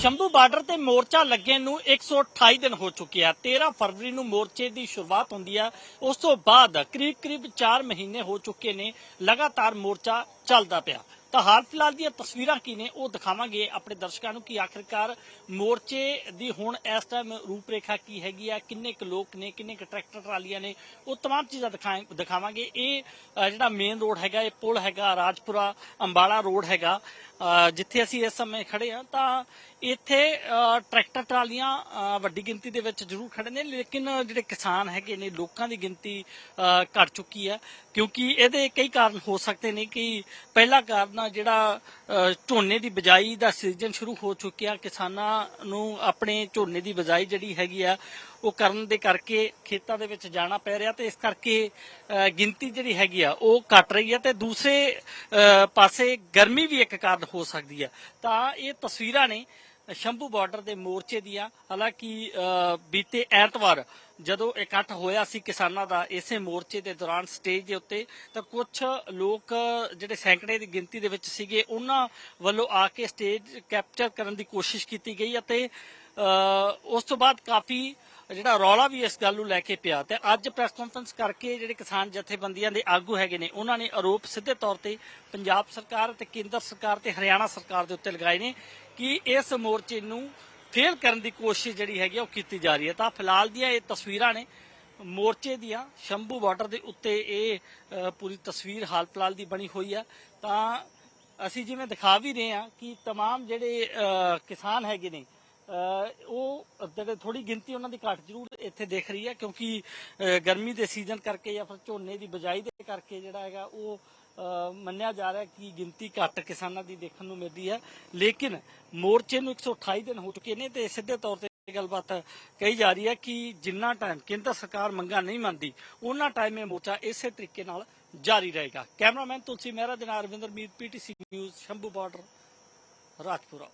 Shambhu border ਤੇ ਮੋਰਚਾ ਲੱਗੇ ਨੂੰ 128 ਦਿਨ ਹੋ ਚੁੱਕੇ ਆ 13 ਫਰਵਰੀ ਨੂੰ ਮੋਰਚੇ ਦੀ ਸ਼ੁਰੂਆਤ ਹੁੰਦੀ ਆ ਉਸ ਤੋਂ ਬਾਅਦ ਕਰੀਬ ਕਰੀਬ 4 ਮਹੀਨੇ ਹੋ ਚੁੱਕੇ ਨੇ ਲਗਾਤਾਰ ਮੋਰਚਾ ਚੱਲਦਾ ਪਿਆ ਤਾਂ ਹਾਲ ਫਿਲਹਾਲ ਦੀਆਂ ਤਸਵੀਰਾਂ ਕੀ ਨੇ ਉਹ ਦਿਖਾਵਾਂਗੇ ਆਪਣੇ ਦਰਸ਼ਕਾਂ ਨੂੰ ਕਿ ਆਖਿਰਕਾਰ ਮੋਰਚੇ ਦੀ ਹੁਣ ਇਸ ਟਾਈਮ ਰੂਪਰੇਖਾ ਕੀ ਹੈਗੀ ਆ ਕਿੰਨੇ ਕੁ ਲੋਕ ਨੇ ਕਿੰਨੇ ਕੁ ਟਰੈਕਟਰ ਟਰਾਲੀਆਂ ਨੇ ਉਹ तमाम ਚੀਜ਼ਾਂ ਦਿਖਾਏ ਦਿਖਾਵਾਂਗੇ ਇਹ ਅ, ਜਿਹੜਾ ਮੇਨ ਰੋਡ ਹੈਗਾ ਇਹ ਪੁਲ ਹੈਗਾ ਰਾਜਪੁਰਾ ਅੰਬਾਲਾ ਰੋਡ ਹੈਗਾ ਅ, ਜਿੱਥੇ ਅਸੀਂ ਇਸ ਸਮੇਂ ਖੜੇ ਹਾਂ ਤਾਂ ਇੱਥੇ ਟਰੈਕਟਰ ਟਰਾਲੀਆਂ ਵੱਡੀ ਗਿਣਤੀ ਦੇ ਵਿੱਚ ਜ਼ਰੂਰ ਖੜੇ ਨੇ ਲੇਕਿਨ ਜਿਹੜੇ ਕਿਸਾਨ ਹੈਗੇ ਨੇ ਲੋਕਾਂ ਦੀ ਗਿਣਤੀ ਅ, ਘਟ ਚੁੱਕੀ ਹੈ ਕਿਉਂਕਿ ਇਹਦੇ ਕਈ ਕਾਰਨ ਹੋ ਸਕਦੇ ਨੇ ਕਿ ਪਹਿਲਾ ਕਾਰਨ ਆ ਜਿਹੜਾ ਝੋਨੇ ਦੀ ਬਿਜਾਈ ਦਾ ਸੀਜ਼ਨ ਸ਼ੁਰੂ ਹੋ ਚੁੱਕਿਆ ਕਿਸਾਨਾਂ ਨੂੰ ਆਪਣੇ ਝੋਨੇ ਦੀ ਬਿਜਾਈ ਜਿਹੜੀ ਹੈਗੀ ਆ ਉਹ ਕਰਨ ਦੇ ਕਰਕੇ ਖੇਤਾਂ ਦੇ ਵਿੱਚ ਜਾਣਾ ਪੈ ਰਿਹਾ ਤੇ ਇਸ ਕਰਕੇ ਗਿਣਤੀ ਜਿਹੜੀ ਹੈਗੀ ਆ ਉਹ ਘਟ ਰਹੀ ਹੈ ਤੇ ਦੂਸਰੇ ਪਾਸੇ ਗਰਮੀ ਵੀ ਇੱਕ ਕਾਰਨ ਹੋ ਸਕਦੀ ਹੈ ਤਾਂ ਇਹ ਤਸਵੀਰਾਂ ਨੇ ਸ਼ੰਭੂ ਬਾਰਡਰ ਦੇ ਮੋਰਚੇ ਦੀਆਂ। ਹਾਲਾਂਕਿ ਬੀਤੇ ਐਤਵਾਰ ਜਦੋਂ ਇਕੱਠ ਹੋਇਆ ਸੀ ਕਿਸਾਨਾਂ ਦਾ ਇਸੇ ਮੋਰਚੇ ਦੇ ਦੌਰਾਨ ਸਟੇਜ ਦੇ ਉੱਤੇ ਤਾਂ ਕੁਝ ਲੋਕ ਜਿਹੜੇ ਸੈਂਕੜੇ ਦੀ ਗਿਣਤੀ ਦੇ ਵਿੱਚ ਸੀਗੇ ਉਹਨਾਂ ਵੱਲੋਂ ਆ ਕੇ ਸਟੇਜ ਕੈਪਚਰ ਕਰਨ ਦੀ ਕੋਸ਼ਿਸ਼ ਕੀਤੀ ਗਈ ਅਤੇ ਅ, ਉਸ ਤੋਂ ਬਾਅਦ ਕਾਫੀ ਜਿਹੜਾ ਰੌਲਾ ਵੀ ਇਸ ਗੱਲ ਨੂੰ ਲੈ ਕੇ ਪਿਆ ਤੇ ਅੱਜ ਪ੍ਰੈਸ ਕਾਨਫਰੰਸ ਕਰਕੇ ਜਿਹੜੇ ਕਿਸਾਨ ਜਥੇਬੰਦੀਆਂ ਦੇ ਆਗੂ ਹੈਗੇ ਨੇ ਉਹਨਾਂ ਨੇ ਆਰੋਪ ਸਿੱਧੇ ਤੌਰ ਤੇ ਪੰਜਾਬ ਸਰਕਾਰ ਤੇ ਕੇਂਦਰ ਸਰਕਾਰ ਤੇ ਹਰਿਆਣਾ ਸਰਕਾਰ ਦੇ ਉੱਤੇ ਲਗਾਏ ਨੇ ਕਿ ਇਸ ਮੋਰਚੇ ਨੂੰ ਫੇਲ ਕਰਨ ਦੀ ਕੋਸ਼ਿਸ਼ ਜਿਹੜੀ ਹੈਗੀ ਆ ਉਹ ਕੀਤੀ ਜਾ ਰਹੀ ਹੈ ਤਾਂ ਫਿਲਹਾਲ ਦੀਆਂ ਇਹ ਤਸਵੀਰਾਂ ਨੇ ਮੋਰਚੇ ਦੀਆਂ ਸ਼ੰਭੂ ਬਾਰਡਰ ਦੇ ਉੱਤੇ ਇਹ ਅ, ਪੂਰੀ ਤਸਵੀਰ ਹਾਲ ਫਿਲਹਾਲ ਦੀ ਬਣੀ ਹੋਈ ਆ ਤਾਂ ਅਸੀਂ ਜਿਵੇਂ ਦਿਖਾ ਵੀ ਰਹੇ ਹਾਂ ਕਿ तमाम ਜਿਹੜੇ ਅ, ਕਿਸਾਨ ਹੈਗੇ ਨੇ ਅ, ਉਹ ਜਿਹੜੇ ਥੋੜੀ ਗਿਣਤੀ ਉਹਨਾਂ ਦੀ ਘੱਟ ਜ਼ਰੂਰ ਇੱਥੇ ਦਿਖ ਰਹੀ ਹੈ, ਕਿਉਂਕਿ ਗਰਮੀ ਦੇ ਸੀਜ਼ਨ ਕਰਕੇ ਜਾਂ ਫਿਰ ਝੋਨੇ ਦੀ ਬਿਜਾਈ ਦੇ ਕਰਕੇ ਜਿਹੜਾ ਹੈਗਾ ਉਹ ਮੰਨਿਆ ਜਾ ਰਿਹਾ ਕਿ ਗਿਣਤੀ ਘੱਟ ਕਿਸਾਨਾਂ ਦੀ ਦੇਖਣ ਨੂੰ ਮਿਲਦੀ ਹੈ। ਲੇਕਿਨ ਮੋਰਚੇ ਨੂੰ 128 ਦਿਨ ਹੋ ਚੁੱਕੇ ਨੇ ਤੇ ਸਿੱਧੇ ਤੌਰ ਤੇ ਇਹ ਗੱਲਬਾਤ ਕਹੀ ਜਾ ਰਹੀ ਹੈ ਕਿ ਜਿੰਨਾ ਟਾਈਮ ਕੇਂਦਰ ਸਰਕਾਰ ਮੰਗਾਂ ਨਹੀਂ ਮੰਨਦੀ, ਉਹਨਾਂ ਟਾਈਮ ਇਹ ਮੋਰਚਾ ਇਸੇ ਤਰੀਕੇ ਨਾਲ ਜਾਰੀ ਰਹੇਗਾ। ਕੈਮਰਾਮੈਨ ਤੁਲਸੀ ਮਹਿਰਾ ਦੇ ਨਾਲ Arvinder Meet PTC news, Shambhu border, Rajpura.